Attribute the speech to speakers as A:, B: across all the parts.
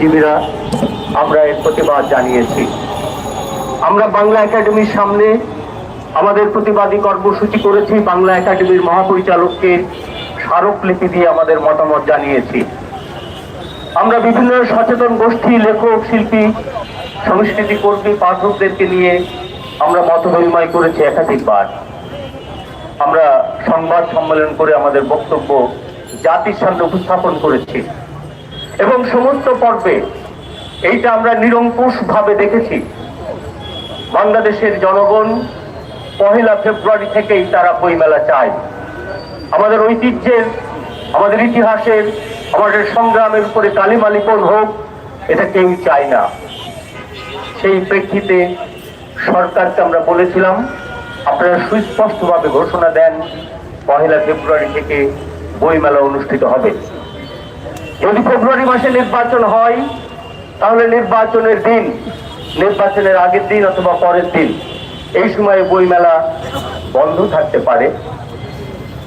A: জীবীরা আমরা এর প্রতিবাদ জানিয়েছি। আমরা বাংলা একাডেমির সামনে আমাদের প্রতিবাদী কর্মসূচি করেছি। বাংলা একাডেমির মহাপরিচালককে স্মারকলিপি দিয়ে আমাদের মতামত জানিয়েছি। আমরা বিভিন্ন সচেতন গোষ্ঠী, লেখক, শিল্পী, সংস্কৃতি কর্মী, পাঠকদেরকে নিয়ে আমরা মত বিনিময় করেছি একাধিকবার। আমরা সংবাদ সম্মেলন করে আমাদের বক্তব্য জাতির সামনে উপস্থাপন করেছি। এবং সমস্ত পর্বে এইটা আমরা নিরঙ্কুশ ভাবে দেখেছি। বাংলাদেশের জনগণ পহেলা ফেব্রুয়ারি থেকেই তারা বইমেলা চায়। আমাদের ঐতিহ্যের, আমাদের ইতিহাসের, আমাদের সংগ্রামের উপরে কালিমা লিপন হোক, এটা কেউ চায় না। সেই প্রেক্ষিতে সরকারকে আমরা বলেছিলাম, আপনারা সুস্পষ্টভাবে ঘোষণা দেন, পহেলা ফেব্রুয়ারি থেকে বইমেলা অনুষ্ঠিত হবে। যদি ফেব্রুয়ারি মাসে নির্বাচন হয়, তাহলে নির্বাচনের দিন, নির্বাচনের আগের দিন অথবা পরের দিন, এই সময়ে বইমেলা বন্ধ থাকতে পারে।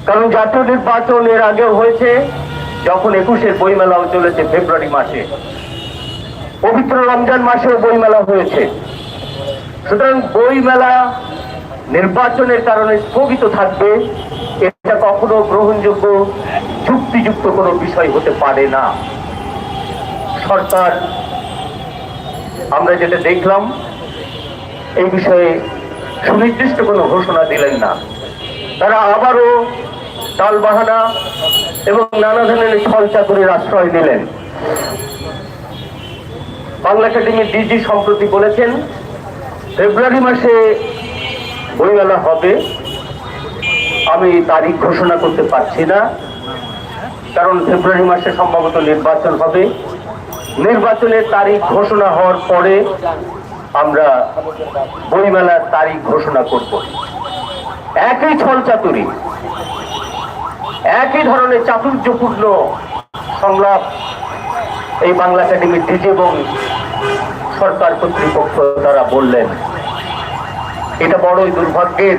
A: কারণ জাতীয় নির্বাচন এর আগেও হয়েছে, যখন একুশের বইমেলাও চলেছে ফেব্রুয়ারি মাসে। পবিত্র রমজান মাসেও বইমেলা হয়েছে। সুতরাং বইমেলা নির্বাচনের কারণে স্থগিত থাকবে, এটা কখনো গ্রহণযোগ্য, যুক্তিযুক্ত কোনো বিষয় হতে পারে না। সরকার, আমরা যেটা দেখলাম, এই বিষয়ে সুনির্দিষ্ট কোনো ঘোষণা দিলেন না। তারা আবারও টালবাহানা এবং নানা ধরনের ছল চাতুরির আশ্রয় দিলেন বাংলা একাডেমির ডিজি সম্প্রতি বলেছেন, ফেব্রুয়ারি মাসে বইমেলা হবে। আমি তারিখ ঘোষণা করতে পারছি না, কারণ ফেব্রুয়ারি মাসে সম্ভবত নির্বাচন হবে। নির্বাচনের তারিখ ঘোষণা হওয়ার পরে আমরা বইমেলার তারিখ ঘোষণা করব। একই ছল চাতুরি, একই ধরনের চাতুর্যপূর্ণ সংলাপ এই বাংলা একাডেমির ডিজি এবং সরকার কর্তৃপক্ষ তারা বললেন। এটা বড়ই দুর্ভাগ্যের।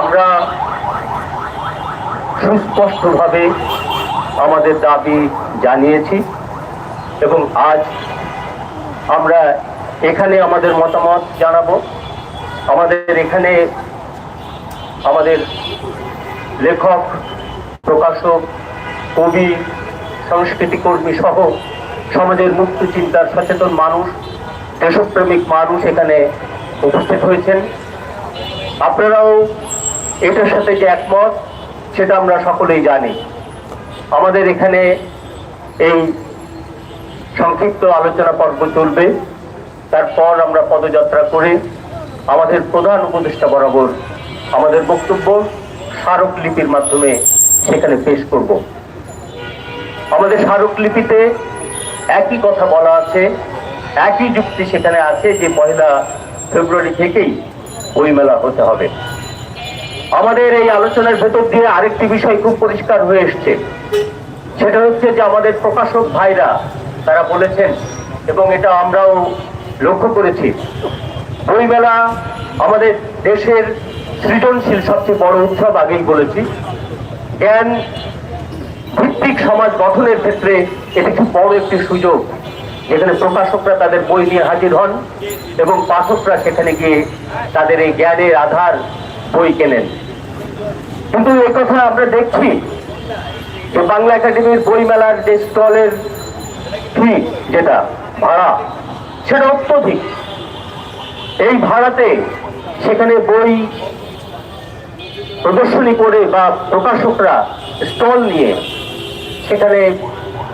A: আমরা সুস্পষ্টভাবে আমাদের দাবি জানিয়েছি এবং আজ আমরা এখানে আমাদের মতামত জানাব। আমাদের এখানে আমাদের লেখক, প্রকাশক, কবি, সংস্কৃতিকর্মী সহ সমাজের মুক্ত চিন্তার সচেতন মানুষ দেশপ্রেমিক মানুষ এখানে উপস্থিত হয়েছেন। আপনারাও এটার সাথে যে একমত, সেটা আমরা সকলেই জানি। আমাদের এখানে এই সংক্ষিপ্ত আলোচনা পর্ব চলবে। তারপর আমরা পদযাত্রা করে আমাদের প্রধান উপদেষ্টা বরাবর আমাদের বক্তব্য স্মারকলিপির মাধ্যমে সেখানে পেশ করব। আমাদের স্মারকলিপিতে একই কথা বলা আছে। একই যুক্তি সেখানে আছে যে পয়লা ফেব্রুয়ারি থেকেই বইমেলা হতে হবে। আমাদের এই আলোচনার ভেতর দিয়ে আরেকটি বিষয় খুব পরিষ্কার হয়ে এসছে। সেটা হচ্ছে যে আমাদের প্রকাশক ভাইরা তারা বলেছেন, এবং এটা আমরাও লক্ষ্য করেছি বইমেলা আমাদের দেশের সৃজনশীল সবচেয়ে বড় উৎসব আগেই বলেছি। জ্ঞান ভিত্তিক সমাজ গঠনের ক্ষেত্রে এটি খুব বড় একটি সুযোগ। যেখানে প্রকাশকরা তাদের বই নিয়ে হাজির হন এবং পাঠকরা সেখানে গিয়ে তাদের এই জ্ঞানের আধার বই কেনেন। কিন্তু এই কথা আমরা দেখছি যে বাংলা একাডেমির বই মেলার যে স্টলের ফি যেটা, ভাড়া, সেটা অত্যধিক। এই ভাড়াতে সেখানে বই প্রদর্শনী করে বা প্রকাশকরা স্টল নিয়ে সেখানে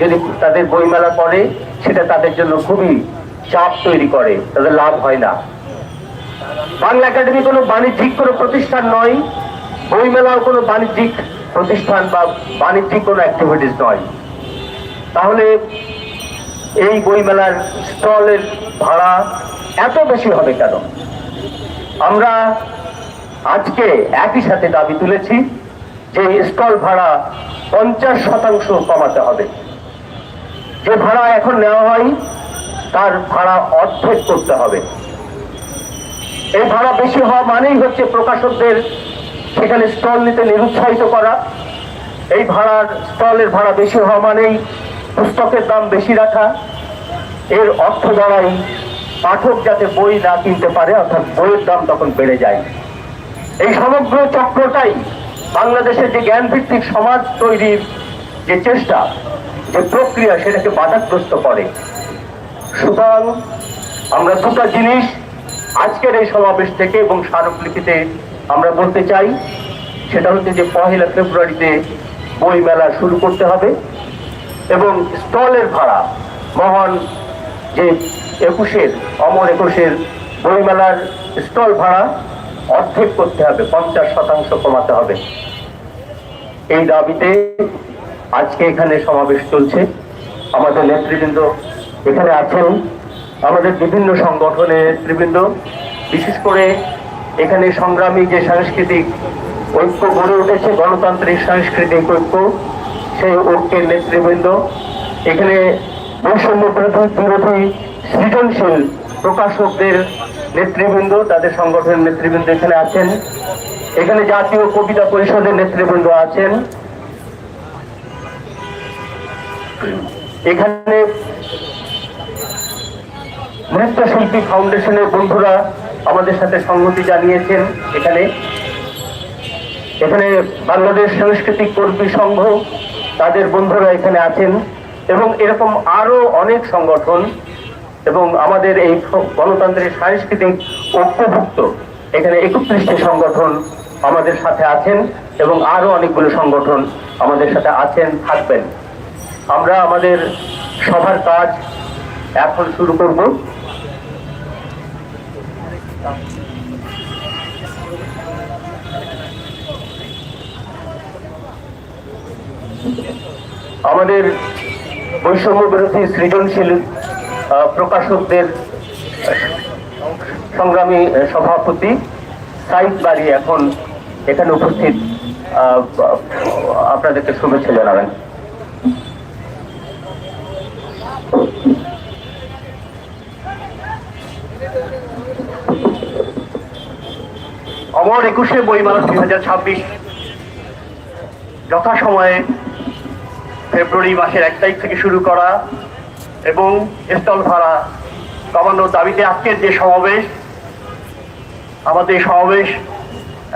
A: যদি তাদের বইমেলা করে সেটা তাদের জন্য খুবই চাপ তৈরি করে, তাদের লাভ হয় না। বাংলা একাডেমি কোনো বাণিজ্যিক কোনো প্রতিষ্ঠান নয়, বইমেলাও কোনো বাণিজ্যিক প্রতিষ্ঠান বা বাণিজ্যিক কোনো অ্যাক্টিভিটিস নয়। তাহলে এই বইমেলার স্টলের ভাড়া এত বেশি হবে কেন? আমরা আজকে একই সাথে দাবি তুলেছি যে স্টল ভাড়া পঞ্চাশ শতাংশ কমাতে হবে। যে ভাড়া এখন নেওয়া হয় তার ভাড়া অর্ধেক করতে হবে। এই ভাড়া বেশি হওয়া মানেই হচ্ছে প্রকাশকদের সেখানে স্টল নিতে নিরুৎসাহিত করা। এই ভাড়ার, স্টলের ভাড়া বেশি হওয়া মানেই পুস্তকের দাম বেশি রাখা। এর অর্থ দ্বারাই পাঠক যাতে বই না কিনতে পারে, অর্থাৎ বইয়ের দাম তখন বেড়ে যায়। এই সমগ্র চক্রটাই বাংলাদেশের যে জ্ঞান ভিত্তিক সমাজ তৈরির যে চেষ্টা যে প্রক্রিয়া সেটাকে বাধাগ্রস্ত করে। সুতরাং আমরা দুটো জিনিস আজকের এই সমাবেশ থেকে এবং স্মারকলিপিতে আমরা বলতে চাই, সেটা হচ্ছে যে পহেলা ফেব্রুয়ারিতে বই মেলা শুরু করতে হবে এবং স্টলের ভাড়া, মহান যে একুশের, অমর একুশের বইমেলার স্টল ভাড়া অর্ধেক করতে হবে, পঞ্চাশ শতাংশ কমাতে হবে। এই দাবিতে আজকে এখানে সমাবেশ চলছে। আমাদের নেতৃবৃন্দ এখানে আছেন। আমাদের বিভিন্ন সংগঠনের নেতৃবৃন্দ, বিশেষ করে এখানে সংগ্রামী যে সাংস্কৃতিক ঐক্য গড়ে উঠেছে, গণতান্ত্রিক সাংস্কৃতিক ঐক্য, সেই ঐক্যের নেতৃবৃন্দ। এখানে বৈষম্য বিরোধী সৃজনশীল প্রকাশকদের নেতৃবৃন্দ, তাদের সংগঠনের নেতৃবৃন্দ এখানে আছেন। এখানে জাতীয় কবিতা পরিষদের নেতৃবৃন্দ আছেন। এখানে নৃত্যশিল্পী ফাউন্ডেশনের বন্ধুরা আমাদের সাথে সংহতি জানিয়েছেন এখানে। এখানে বাংলাদেশ সাংস্কৃতিক কর্মী সংঘ, তাদের বন্ধুরা এখানে আছেন এবং এরকম আরও অনেক সংগঠন এবং আমাদের এই গণতান্ত্রিক সাংস্কৃতিক ঐক্যভুক্ত এখানে একত্রিশটি সংগঠন আমাদের সাথে আছেন এবং আরও অনেকগুলো সংগঠন আমাদের সাথে আছেন, থাকবেন। আমরা আমাদের সভার কাজ এখন শুরু করব। আমাদের বৈষম্য বিরোধী সৃজনশীল প্রকাশকদের সংগ্রামী সভাপতি সাইদ বাড়ি এখন এখানে উপস্থিত। আপনাদেরকে শুভেচ্ছা জানাবেন। অমর একুশে বই বইমেলা দুই হাজার ছাব্বিশ। যথাসময়ে ফেব্রুয়ারি মাসের এক তারিখ থেকে শুরু করা এবং স্টল ভাড়া কমানোর দাবিতে আজকের যে সমাবেশ, আমাদের সমাবেশ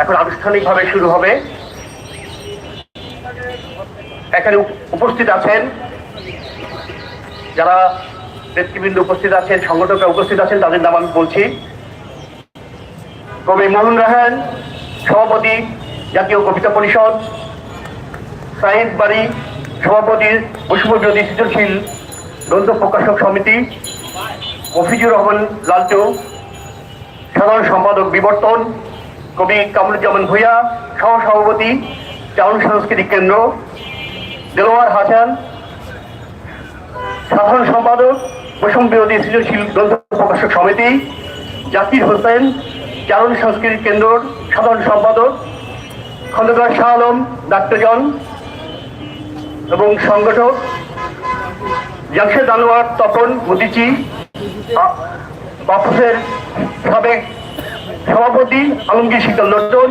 A: এখন আনুষ্ঠানিকভাবে শুরু হবে। এখানে উপস্থিত আছেন যারা নেতৃবৃন্দ উপস্থিত আছেন, সংগঠকরা উপস্থিত আছেন, তাদের নাম আমি বলছি। কবি মোহন রাহান, সভাপতি জাতীয় কবিতা পরিষদ, সাইদ বাড়ি, সভাপতি বিরোধী সৃজনশীল, গ্রন্থ প্রকাশক সমিতি, মফিজুর রহমান লালটু, সাধারণ সম্পাদক বিবর্তন, কবি কামরুজ্জামান ভূঁইয়া সহ সভাপতি চাউন সাংস্কৃতিক কেন্দ্র, দেলোয়ার হাসান, সাধারণ সম্পাদক বৈষম্য বিরোধী সৃজনশীল, গ্রন্থ প্রকাশক সমিতি, জাকির হোসেন চারণ সাংস্কৃতিক কেন্দ্র সাধারণ সম্পাদক খন্দকার শাহ আলম ডাক্তারজন এবং সংগঠক জামশেদ আনোয়ার তপন মুদিচি আ- বাফুসের সাবেক সভাপতি আলমগীর শীতল লন্ডন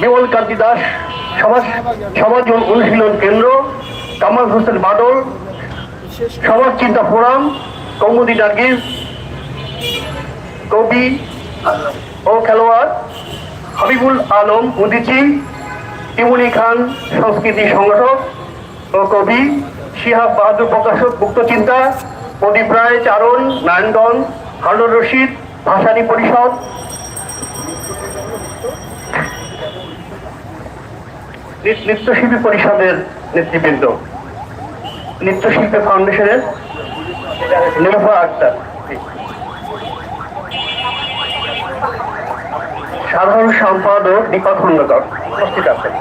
A: বিমল কান্তি দাস, সমাজ সমাজ অনুশীলন কেন্দ্র, কামাল হোসেন বাদল, সমাজ চিন্তা ফোরাম কৌমুদি নার্গিস, কবি ও খেলোয়াড়, হাবিবুল আলম মুদিচি ইমুনি খান সংস্কৃতি সংগঠক ও কবি, শিহাব বাহাদুর প্রকাশক মুক্ত চিন্তা, প্রদীপ রায় চারণ, নারায়ণগঞ্জ হারুন রশিদ, ভাসানী পরিষদ। নৃত্যশিল্পী পরিষদের নেতৃবৃন্দ, নৃত্যশিল্পী ফাউন্ডেশনের নিলোফা আক্তার। সাধারণ সম্পাদক দীপক খন্দকার উপস্থিত আছেন।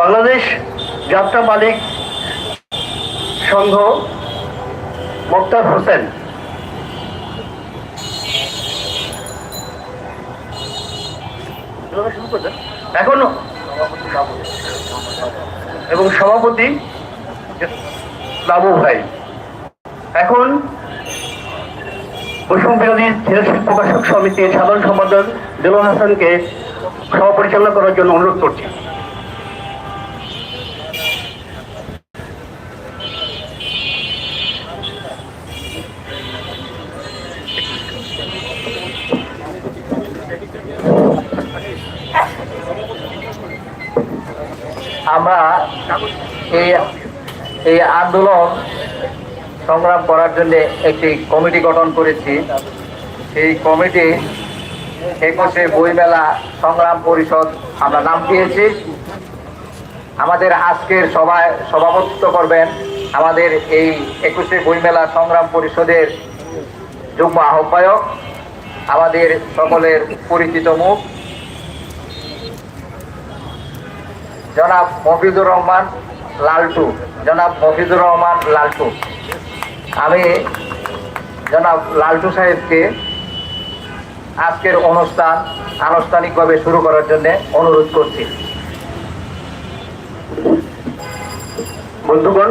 A: বাংলাদেশ যাত্রা মালিক সংঘ মুক্তার হোসেন।
B: এখনও এবং সভাপতি বাবু ভাই। এখন বৈষম্য বিরোধী প্রকাশক সমিতির সাধারণ সম্পাদক দিলন হাসানকে সভা পরিচালনা করার জন্য অনুরোধ করছি।
C: আমরা এই এই আন্দোলন সংগ্রাম করার জন্য একটি কমিটি গঠন করেছি। সেই কমিটি একুশে বইমেলা সংগ্রাম পরিষদ আমরা নাম দিয়েছি। আমাদের আজকের সভায় সভাপতিত্ব করবেন আমাদের এই একুশে বইমেলা সংগ্রাম পরিষদের যুগ্ম আহ্বায়ক, আমাদের সকলের পরিচিত মুখ। জনাব মফিজুর রহমান লালটু। জনাব মফিজুর রহমান লালটু। আমি জনাব লালটু সাহেবকে আজকের অনুষ্ঠান আনুষ্ঠানিকভাবে শুরু করার জন্য অনুরোধ করছি।
B: বন্ধুগণ,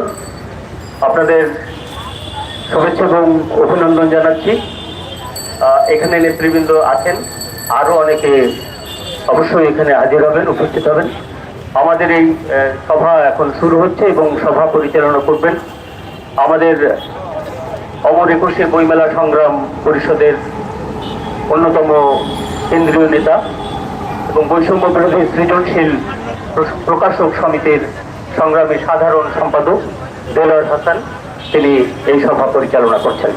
B: আপনাদের শুভেচ্ছা এবং অভিনন্দন জানাচ্ছি। এখানে নেতৃবৃন্দ আছেন। আরও অনেকে অবশ্যই এখানে হাজির হবেন, উপস্থিত হবেন। আমাদের এই সভা এখন শুরু হচ্ছে এবং সভা পরিচালনা করবেন আমাদের অমর একুশে বইমেলা সংগ্রাম পরিষদের অন্যতম কেন্দ্রীয় নেতা এবং বৈষম্য বিরোধী সৃজনশীল প্র- প্রকাশক সমিতির সংগ্রামী সাধারণ সম্পাদক দেলোয়ার হাসান, তিনি এই সভা পরিচালনা করছেন।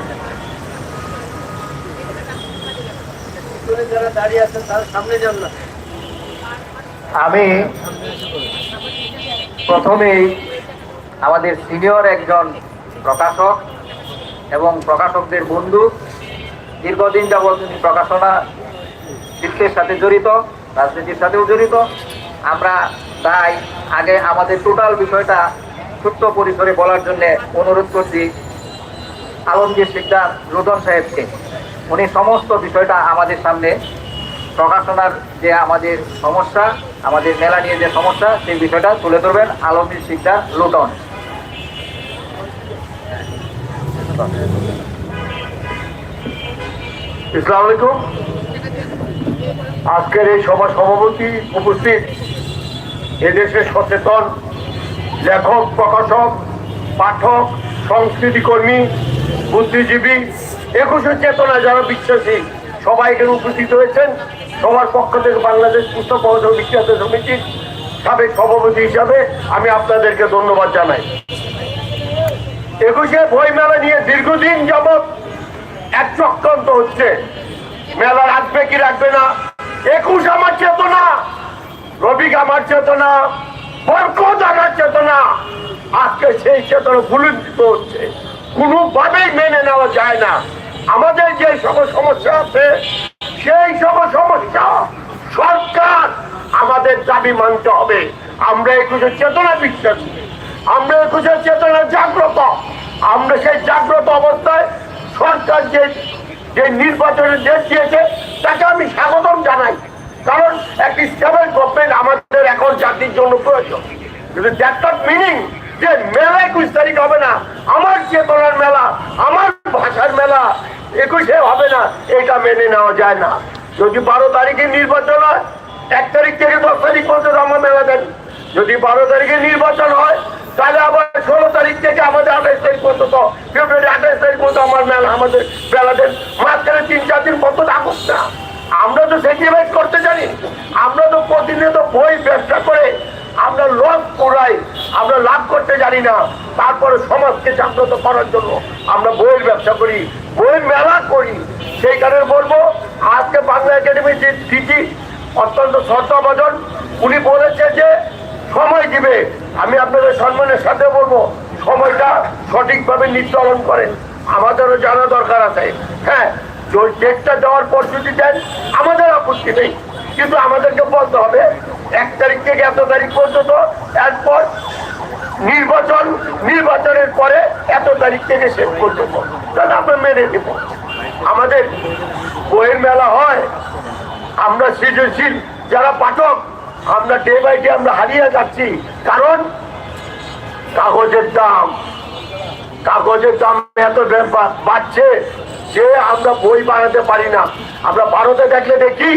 C: আমি প্রথমেই আমাদের সিনিয়র একজন প্রকাশক এবং প্রকাশকদের বন্ধু, দীর্ঘদিন যাবৎ তিনি প্রকাশনা শিল্পের সাথে জড়িত, রাজনীতির সাথেও জড়িত। আমরা তাই আগে আমাদের টোটাল বিষয়টা ছোট্ট পরিসরে বলার জন্য অনুরোধ করছি আলমগীর শিকদার রোদন সাহেবকে। উনি সমস্ত বিষয়টা আমাদের সামনে প্রকাশনার যে আমাদের সমস্যা আমাদের মেলা নিয়ে যে সমস্যা, সেই বিষয়টা তুলে ধরবেন আলমগীর শিকদার লুটন
B: ইসলাম আলাইকুম। আজকের এই সভা সভাপতি উপস্থিত এদেশের সচেতন লেখক, প্রকাশক, পাঠক সংস্কৃতি কর্মী বুদ্ধিজীবী, একুশে চেতনা যারা বিশ্বাসী সবাই এখানে উপস্থিত হয়েছেন। সবার পক্ষ থেকে বাংলাদেশ পুস্তক বিখ্যাত সমিতির সাবেক সভাপতি হিসাবে আমি আপনাদেরকে ধন্যবাদ জানাই। একুশে বই মেলা নিয়ে দীর্ঘদিন যাবৎ এক চক্রান্ত হচ্ছে। মেলা রাখবে কি রাখবে না? একুশ আমার চেতনা, রবিক আমার চেতনা, বরকত আমার চেতনা। আজকে সেই চেতনা ভুলুন্ঠিত হচ্ছে। কোনোভাবেই মেনে নেওয়া যায় না। আমাদের যে সব সমস্যা আছে সেই সব সমস্যা সরকার আমাদের দাবি মানতে হবে। আমরা একুশের চেতনা বিশ্বাসী আমরা একুশের চেতনা জাগ্রত। আমরা সেই জাগ্রত অবস্থায় সরকার যে যে নির্বাচনের দেশ দিয়েছে, তাকে আমি স্বাগতম জানাই। কারণ একটি স্টেবল গভর্নমেন্ট আমাদের এখন জাতির জন্য প্রয়োজন। কিন্তু দ্যাট মিনিং যে মেলা একুশ তারিখ হবে না। আমার চেতনার মেলা, আমার ভাষার মেলা একুশে হবে না, এটা মেনে নেওয়া যায় না। যদি বারো তারিখে নির্বাচন হয়, এক তারিখ থেকে দশ তারিখ পর্যন্ত আমার মেলা দেন। যদি বারো তারিখে নির্বাচন হয়, তাহলে আবার ষোলো তারিখ থেকে আমাদের আঠাশ তারিখ পর্যন্ত, ফেব্রুয়ারি আঠাশ তারিখ পর্যন্ত আমার মেলা, আমাদের মেলাদের মাঝখানে তিন, চার দিন পর্যন্ত থাকুক না আমরা তো সেক্রিফাইস করতে জানি। আমরা তো প্রতিনিয়ত বই ব্যবসা করে আমরা লস করাই আমরা লাভ করতে জানি না, তারপরে সমাজকে জাগ্রত করার জন্য আমরা বইয়ের ব্যবসা করি, বইয়ের মেলা করি। সেই কারণে বলব, আজকে বাংলা একাডেমির যে সিটি অত্যন্ত শ্রদ্ধাভাজন, উনি বলেছে যে সময় দিবে। আমি আপনাদের সম্মানের সাথে বলব, সময়টা সঠিকভাবে নির্ধারণ করেন। আমাদেরও জানা দরকার আছে। হ্যাঁ ডেটটা দেওয়ার পর যদি দেন, আমাদের আপত্তি নেই। কিন্তু আমাদেরকে বলতে হবে এক তারিখ থেকে এত তারিখ পর্যন্ত, এরপর নির্বাচন, নির্বাচনের পরে এত তারিখ থেকে শেষ পর্যন্ত। তাহলে আমরা মেনে নেব। আমাদের বইয়ের মেলা হয়, আমরা সৃজনশীল, যারা পাঠক, আমরা ডে বাই ডে আমরা হারিয়ে যাচ্ছি। কারণ কাগজের দাম কাগজের দাম এত বাড়ছে, যে আমরা বই বানাতে পারি না। আমরা ভারতে দেখলে দেখি,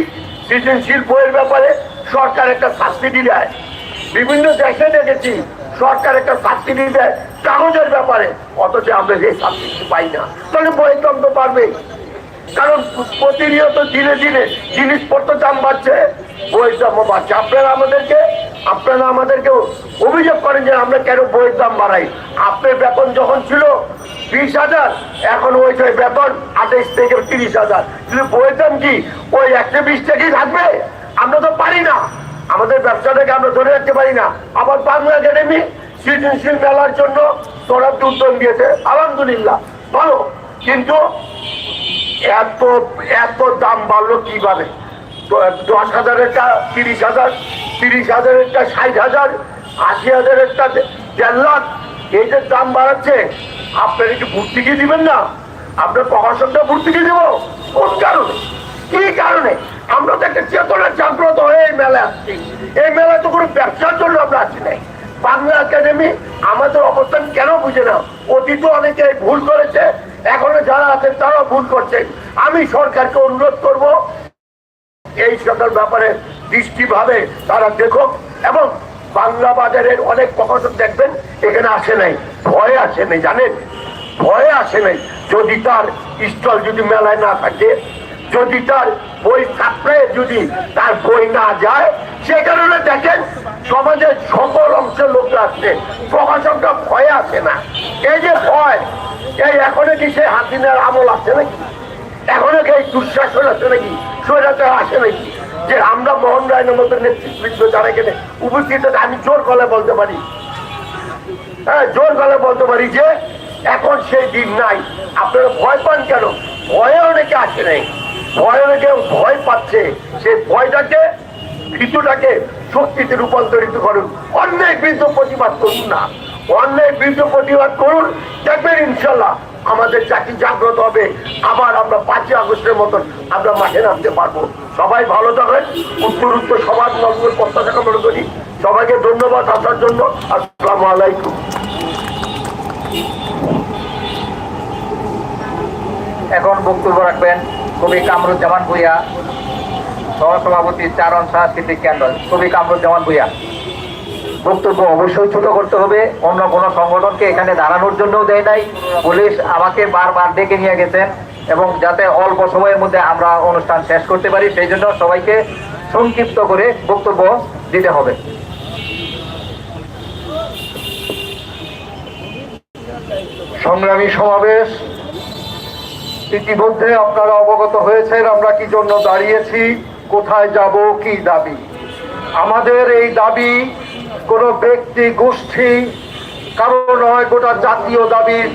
B: সৃজনশীল বইয়ের ব্যাপারে সরকার একটা সাবসিডি দেয় বিভিন্ন দেশে দেখেছি, সরকার একটা সাবসিডি দেয় কাগজের ব্যাপারে। অথচ আমরা সেই সাবসিডি পাই না। তাহলে দাম তো কারণ প্রতিনিয়ত দিনে দিনে জিনিসপত্র দাম বাড়ছে বইয়ের দামও বাড়ছে। আপনারা আমাদেরকে আপনারা আমাদেরকে অভিযোগ করেন যে আমরা কেন বইয়ের দাম বাড়াই। আপনার বেতন যখন ছিল বিশ হাজার, এখন ওই বেতন আঠাইশ থেকে তিরিশ হাজার। কিন্তু বইয়ের দাম কি? ওই একশো বিশ থেকেই থাকবে? আমরা তো পারি না। আমাদের ব্যবসাটাকে আমরা ধরে রাখতে পারি না। আবার বাংলা একাডেমি সৃজনশীল মেলার জন্য তোরা উদ্যোগ দিয়েছে। আলহামদুলিল্লাহ। ভালো। কিন্তু এত এত দাম বাড়লো কীভাবে? দশ হাজারেরটা তিরিশ হাজার, তিরিশ হাজারেরটা ষাট হাজার, আশি হাজারেরটা দেড় লাখ। এই যে দাম বাড়াচ্ছে, আপনারা কি ভর্তুকি দিবেন না? আপনার প্রকাশনটা ভর্তুকি দেব। কোন কারণে? কি কারণে? আমরা তো একটা চেতনা জাগ্রত হয়ে এই মেলায় আসছি। এই মেলায় তো কোনো ব্যবসার জন্য আমরা আসছি নাই। বাংলা একাডেমি আমাদের অবস্থান কেন বুঝে না? অনেকে ভুল করেছে, এখনও যারা আছেন তারাও ভুল করছে আমি সরকারকে অনুরোধ করব, এই সকল ব্যাপারে দৃষ্টিভাবে তারা দেখুক এবং বাংলা বাজারের অনেক প্রকাশক দেখবেন, এখানে আসে নাই। ভয়ে আসে নাই, জানেন? ভয়ে আসে নাই। যদি তার স্টল যদি মেলায় না থাকে যদি তার বই থাকলে যদি তার বই না যায় সে কারণে দেখেন সমাজের সকল অংশের লোক আসছে প্রকাশকরা ভয়ে আসে না। এই যে ভয় এই এখনও কি সে হাসিনার আমল আছে নাকি? এখনও কি এই দুঃশাসন আছে নাকি? স্বৈরাচার আসে নাকি? যে আমরা মোহন রায়ের মতো নেতৃত্ববৃন্দ যারা এখানে উপস্থিত আছে, আমি জোর গলায় বলতে পারি। হ্যাঁ জোর গলায় বলতে পারি যে এখন সেই দিন নাই। আপনারা ভয় পান কেন? ভয়ে অনেকে আসে নাই। ভয় অনেকে ভয় পাচ্ছে। সেই ভয়টাকে, ভীতুটাকে শক্তিতে রূপান্তরিত করুন। অন্যায় বিরুদ্ধে প্রতিবাদ করুন না। অন্যায় বিরুদ্ধে প্রতিবাদ করুন, দেখবেন ইনশাল্লাহ আমাদের জাতি জাগ্রত হবে। আবার আমরা পাঁচই আগস্টের মতন আমরা মাঠে নামতে পারব। সবাই ভালো থাকেন উত্তর উত্তর সবার নগর প্রত্যাশা কামনা করি সবাইকে ধন্যবাদ আসার জন্য। আসসালামু আলাইকুম।
C: এখন বক্তব্য রাখবেন কবি কামরুজ্জামান ভুইয়া সহসভাপতি চারণ সাংস্কৃতিক কেন্দ্র কবি কামরুজ্জামান ভুইয়া, বক্তব্য অবশ্যই ছোট করতে হবে, অন্য কোনো সংগঠনকে এখানে দাঁড়ানোর জন্যও দেয় নাই। পুলিশ আমাকে বারবার ডেকে নিয়ে গেছেন এবং যাতে অল্প সময়ের মধ্যে আমরা অনুষ্ঠান শেষ করতে পারি, সেই জন্য সবাইকে সংক্ষিপ্ত করে বক্তব্য দিতে হবে।
D: সংগ্রামী সমাবেশ ইতিমধ্যে আপনারা অবগত হয়েছেন আমরা কি জন্য দাঁড়িয়েছি, কোথায় যাব, কি দাবি। আমাদের এই দাবি কোনো ব্যক্তি গোষ্ঠী, কারও নয়, গোটা জাতীয় দাবির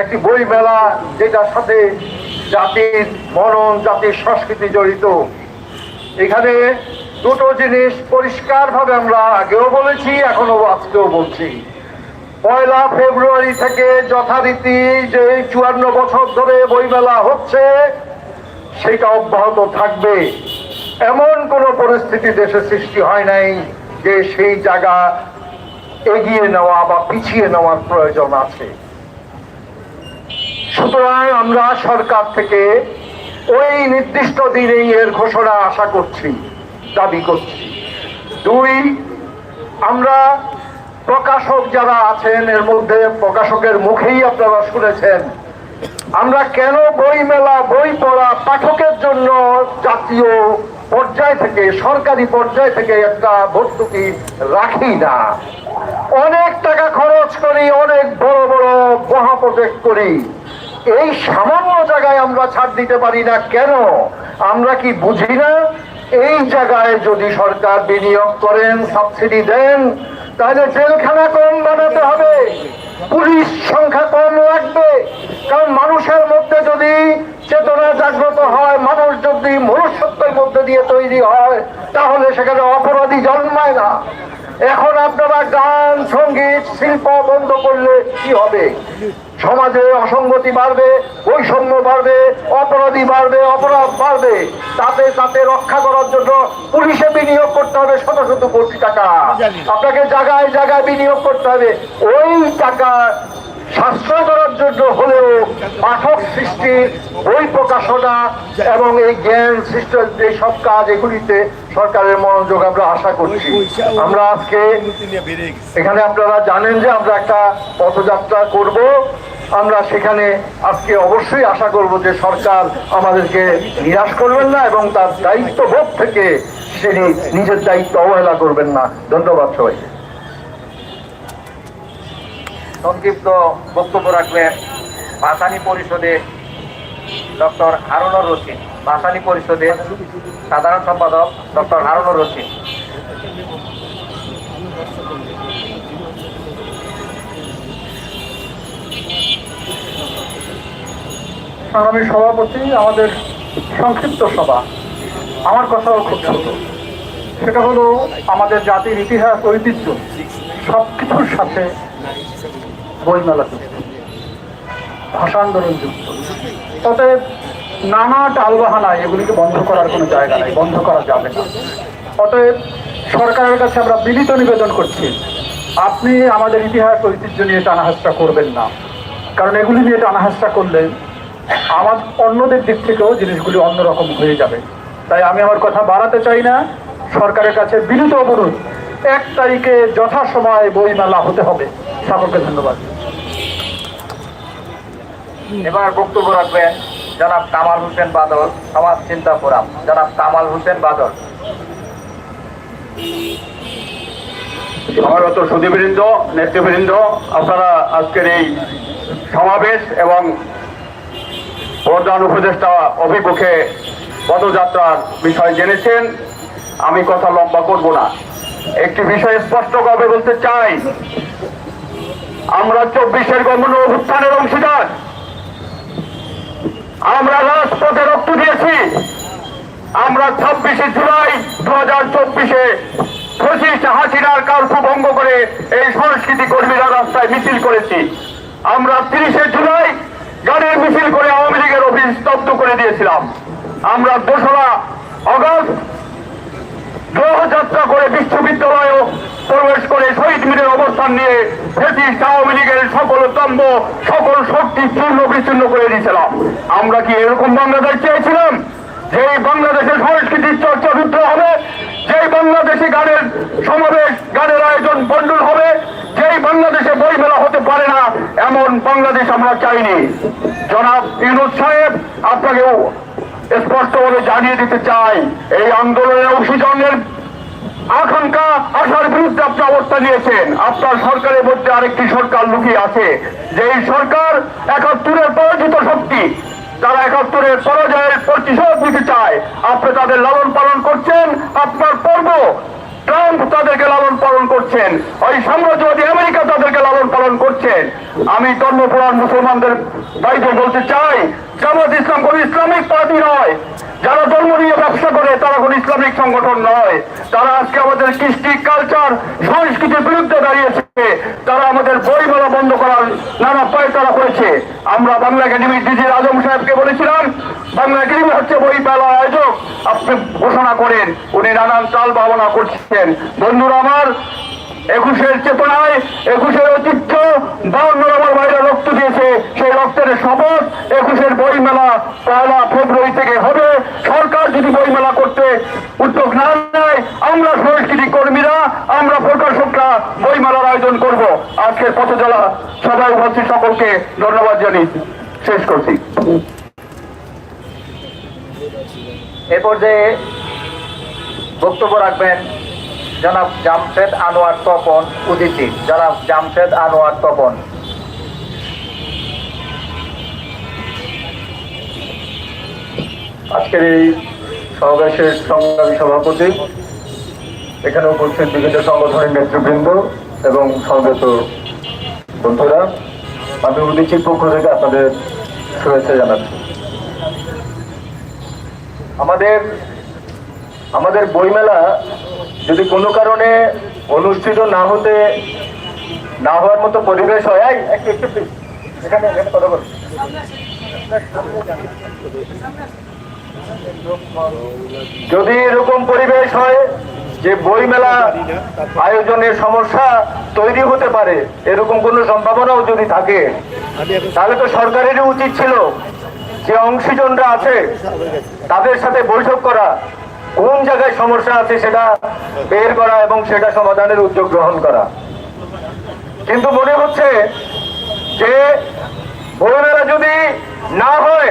D: একটি বই মেলা যেটার সাথে জাতির মনন, জাতির সংস্কৃতি জড়িত। এখানে দুটো জিনিস পরিষ্কারভাবে আমরা আগেও বলেছি এখনও আজকেও বলছি। পয়লা ফেব্রুয়ারি থেকে যথারীতি যে চুয়ান্ন বছর ধরে বইমেলা হচ্ছে, সেটা অব্যাহত থাকবে। এমন কোনো পরিস্থিতি দেশে সৃষ্টি হয় নাই যে সেই জায়গা এগিয়ে নেওয়া বা পিছিয়ে নেওয়ার প্রয়োজন আছে। সুতরাং আমরা সরকার থেকে ওই নির্দিষ্ট দিনেই এর ঘোষণা আশা করছি, দাবি করছি। দুই, আমরা প্রকাশক যারা আছেন, এর মধ্যে প্রকাশকের মুখেই আপনারা শুনেছেন। আমরা কেন বই মেলা বই পড়া পাঠকের জন্য জাতীয় পর্যায় থেকে, সরকারি পর্যায় থেকে একটা ভর্তুকি রাখি না? অনেক টাকা খরচ করি, অনেক বড় বড় মহা প্রজেক্ট করি। এই সামান্য জায়গায় আমরা ছাড় দিতে পারি না কেন? আমরা কি বুঝি না? এই জায়গায় যদি সরকার বিনিয়োগ করেন, সাবসিডি দেন তাহলে জেলখানা কম বানাতে হবে। পুলিশ সংখ্যা কম লাগবে। কারণ মানুষের মধ্যে যদি চেতনা জাগ্রত হয়, মানুষ যদি মনুষ্যত্বের মধ্যে দিয়ে তৈরি হয়, তাহলে সেখানে অপরাধী জন্মায় না। এখন আপনারা গান সংগীত শিল্প বন্ধ করলে কি হবে? সমাজে অসঙ্গতি বাড়বে বৈষম্য বাড়বে অপরাধী বাড়বে অপরাধ বাড়বে। তাতে তাতে রক্ষা করার জন্য পুলিশে বিনিয়োগ করতে হবে শত শত কোটি টাকা। আপনাকে জায়গায় জায়গায় বিনিয়োগ করতে হবে। ওই টাকা সাশ্রয় করার জন্য হলেও পাঠক সৃষ্টি, বই প্রকাশনা এবং এই জ্ঞান সৃষ্টির যে সব কাজ এগুলিতে সরকারের মনোযোগ আমরা আশা করছি। আমরা আজকে এখানে আপনারা জানেন যে আমরা একটা পথযাত্রা করব। আমরা সেখানে আজকে অবশ্যই আশা করব যে সরকার আমাদেরকে নিরাশ করবেন না এবং তার দায়িত্ববোধ থেকে তিনি নিজের দায়িত্ব অবহেলা করবেন না। ধন্যবাদ সবাইকে।
C: সংক্ষিপ্ত বক্তব্য রাখবেন ভাসানী পরিষদে ডক্টর হারুনুর রশিদ। ভাসানী পরিষদের সাধারণ সম্পাদক ডক্টর হারুনুর রশিদ।
D: সংগ্রামী সভাপতি, আমাদের সংক্ষিপ্ত সভা। আমার কথাও খুব ছোট। সেটা হলো আমাদের জাতির ইতিহাস, ঐতিহ্য সব কিছুর সাথে বইমেলা যুক্ত ভাষা আন্দোলন যুক্ত অতএব নানা টালবাহানা এগুলিকে বন্ধ করার কোনো জায়গা নাই, বন্ধ করা যাবে না। অতএব সরকারের কাছে আমরা বিনীত নিবেদন করছি, আপনি আমাদের ইতিহাস ঐতিহ্য নিয়ে টানাহাসটা করবেন না। কারণ এগুলি নিয়ে টানাহাসটা করলে আমার অন্যদের দিক থেকেও জিনিসগুলি অন্যরকম হয়ে যাবে। তাই আমি আমার কথা বাড়াতে চাই না। সরকারের কাছে বিনীত অনুরোধ, এক তারিখে যথাসময়ে বইমেলা হতে হবে। সকলকে ধন্যবাদ।
C: এবার বক্তব্য রাখবেন জনাব কামাল হোসেন বাদল, সমাজ চিন্তা ফোরাম। জনাব কামাল হোসেন বাদল।
E: সমাগত সুদীবৃন্দ নেতৃবৃন্দ, আপনারা আজকের এই সমাবেশ এবং প্রধান উপদেষ্টা অভিমুখে পদযাত্রার বিষয় জেনেছেন। আমি কথা লম্বা করব না। একটি বিষয় স্পষ্টভাবে বলতে চাই। আমরা চব্বিশের গমন অভ্যুত্থানের অংশীদার। আমরা রাজপথে রক্ত দিয়েছি। আমরা ছাব্বিশে জুলাই দু হাজার চব্বিশে পঁচিশ হাসিনার কার্ফু ভঙ্গ করে এই সংস্কৃতি কর্মীরা রাস্তায় মিছিল করেছি। আমরা তিরিশে জুলাই গাড়ির মিছিল করে আওয়ামী লীগের অফিস স্তব্ধ করে দিয়েছিলাম। আমরা দোসরা অগস্ট গ্রহযাত্রা করে বিশ্ববিদ্যালয়ে প্রবেশ করে শহীদ মিনের অবস্থান নিয়ে ব্রিটিশ আওয়ামী লীগের সকল তম্ব সকল শক্তি চূর্ণ বিচ্ছিন্ন করে দিয়েছিলাম। আমরা কি এরকম বাংলাদেশ চেয়েছিলাম? যে বাংলাদেশের সংস্কৃতির চর্চা রুদ্ধ হবে, যেই বাংলাদেশি গানের সমাবেশ, গানের আয়োজন বন্ডল হবে, যেই বাংলাদেশে বই মেলা হতে পারে না, এমন বাংলাদেশ আমরা চাইনি। জনাব ইউনুস সাহেব, আপনাকেও স্পষ্টভাবে জানিয়ে দিতে চাই, এই আন্দোলনের অংশীজনের আকাঙ্ক্ষা আশার বিরুদ্ধে আপনি অবস্থা নিয়েছেন। আপনার সরকারের মধ্যে আরেকটি সরকার লুকিয়ে আছে। যে এই সরকার একাত্তরের পরাজিত শক্তি, তারা একাত্তরের পরাজয়ের প্রতিশোধ নিতে চায়। আপনি তাদের লালন পালন করছেন, আপনার পর্ব ট্রাম্প তাদেরকে লালন পালন করছেন, ওই সাম্রাজ্যবাদী আমেরিকা তাদেরকে লালন পালন করছেন। আমি ধর্মপুরাণ মুসলমানদের বাইরে বলতে চাই, জামাত ইসলাম কোন ইসলামিক পার্টি নয়। যারা ধর্ম নিয়ে ব্যবসা করে, তারা কোন ইসলামিক সংগঠন নয়। তারা আজকে আমাদের কৃষ্টি কালচার, সংস্কৃতির বিরুদ্ধে দাঁড়িয়েছে। তারা আমাদের বইমেলা বন্ধ করার নানা পায় তারা করেছে। আমরা বাংলা একাডেমি ডিজির আজম সাহেবকে বলেছিলাম বাংলা একাডেমি হচ্ছে বই মেলা আয়োজক। আপনি ঘোষণা করেন, উনি নানান চাল ভাবনা করছেন। বন্ধুরা আমার, একুশের চেতনায়, একুশের ঐতিহ্য, বাউন্ন আমার ভাইরা রক্ত দিয়েছে, সেই রক্তের শপথ একুশের বইমেলা পয়লা ফেব্রুয়ারি থেকে হবে। সরকার যদি বইমেলা করতে উদ্যোগ না নেয়, আমরা সংস্কৃতি কর্মীরা, আমরা প্রকাশকরা বইমেলার আয়োজন করব। আজকের পথজলা সবাই উপস্থিত সকলকে ধন্যবাদ জানিয়ে শেষ করছি।
C: এ পর্যায়ে বক্তব্য রাখবেন জনাব জামশেদ আনোয়ার তপন উদিতি। জনাব জামশেদ আনোয়ার তপন।
E: আজকের এই সমাবেশের সংগ্রামী সভাপতি, এখানে উপস্থিত বিভিন্ন সংগঠনের নেতৃবৃন্দ এবং সংগত বন্ধুরা, আমি উদিচির পক্ষ থেকে আপনাদের শুভেচ্ছা জানাচ্ছি। আমাদের আমাদের বইমেলা যদি কোনো কারণে
A: অনুষ্ঠিত না হতে না হওয়ার মতো পরিবেশ হয় এই, একটু যদি এরকম পরিবেশ হয় যে বইমেলা আয়োজনের সমস্যা তৈরি হতে পারে এরকম কোনো সম্ভাবনাও যদি থাকে তাহলে তো সরকারেরই উচিত ছিল যে অংশীজনরা আছে, তাদের সাথে বৈঠক করা, কোন জায়গায় সমস্যা আছে সেটা বের করা এবং সেটা সমাধানের উদ্যোগ গ্রহণ করা। কিন্তু মনে হচ্ছে যে বইমেলা যদি না হয়,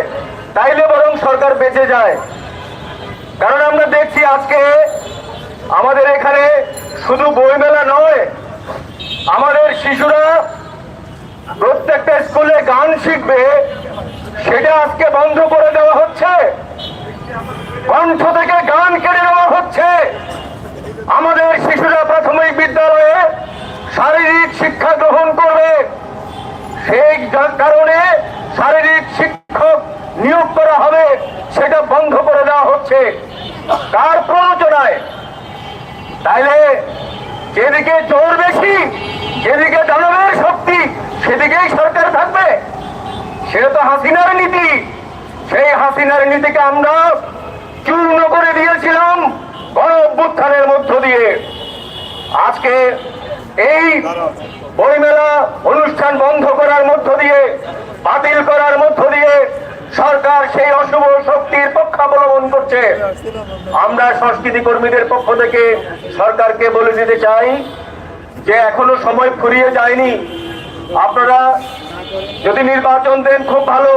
A: তাইলে বরং সরকার বেঁচে যায়। কারণ আমরা দেখছি আজকে আমাদের এখানে শুধু বইমেলা নয়, আমাদের শিশুরা প্রত্যেকটা স্কুলে গান শিখবে সেটা আজকে বন্ধ করে দেওয়া হচ্ছে। কণ্ঠ থেকে গান কেড়ে নেওয়া হচ্ছে। আমাদের শিশুরা প্রাথমিক বিদ্যালয়ে শারীরিক শিক্ষা গ্রহণ করবে। সেই কারণে শারীরিক শিক্ষক নিয়োগ করা হবে, সেটা বন্ধ করে দেওয়া হচ্ছে। কার প্ররোচনায়, তাইলে যেদিকে জোর বেশি, যেদিকে দানবের শক্তি, সেদিকেই সরকার থাকবে। সেটা তো হাসিনার নীতি। সেই হাসিনার নীতিকে আমরা চূর্ণ করে দিয়েছিলাম গণ অভ্যুত্থানের মধ্য দিয়ে। আজকে এই বইমেলা অনুষ্ঠান বন্ধ করার মধ্য দিয়ে, বাতিল করার মধ্য দিয়ে সরকার সেই অশুভ শক্তির পক্ষাবলম্বন করছে। আমরা সংস্কৃতি কর্মীদের পক্ষ থেকে সরকারকে বলে দিতে চাই যে এখনও সময় ফুরিয়ে যায়নি। আপনারা যদি নির্বাচন দেন খুব ভালো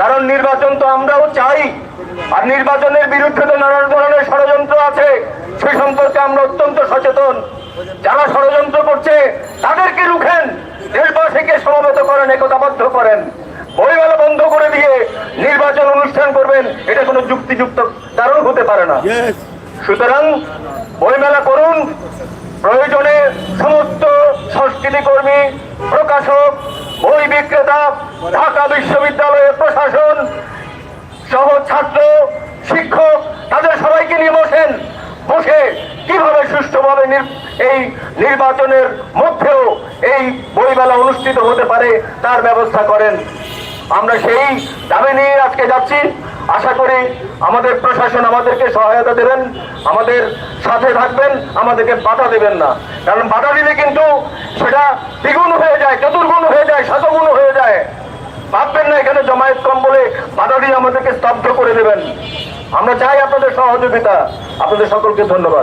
A: কারণ নির্বাচন তো আমরাও চাই। আর নির্বাচনের বিরুদ্ধে তো নানান ধরনের ষড়যন্ত্র আছে সে সম্পর্কে আমরা অত্যন্ত সচেতন। যারা ষড়যন্ত্র করছে তাদেরকে রুখেন দেশবাসীকে সমবেত করেন একতাবদ্ধ করেন। বইমেলা বন্ধ করে দিয়ে নির্বাচন অনুষ্ঠান করবেন এটা কোনো যুক্তিযুক্ত কারণ হতে পারে না। সুতরাং বইমেলা করুন প্রয়োজনে সমস্ত সংস্কৃতি কর্মী প্রকাশক বই বিক্রেতা ঢাকা বিশ্ববিদ্যালয়ের প্রশাসন সহ ছাত্র, শিক্ষক, তাদের সবাইকে নিয়ে বসেন। বসে কীভাবে সুষ্ঠুভাবে এই নির্বাচনের মধ্যেও এই বইমেলা অনুষ্ঠিত হতে পারে তার ব্যবস্থা করেন। আমরা সেই দাবি নিয়ে আজকে যাচ্ছি। আশা করি আমাদের প্রশাসন আমাদেরকে সহায়তা দেবেন, আমাদের সাথে থাকবেন, আমাদেরকে বাধা দেবেন না। কারণ বাধা দিলে কিন্তু সেটা দ্বিগুণ হয়ে যায়, চতুর্গুণ হয়ে যায়, শতগুণ হয়ে যায়। ভাববেন না, এখানে জমায়েত কম বলে বাধা দিয়ে আমাদেরকে স্তব্ধ করে দেবেন। আমরা চাই আপনাদের সহযোগিতা। আপনাদের সকলকে ধন্যবাদ।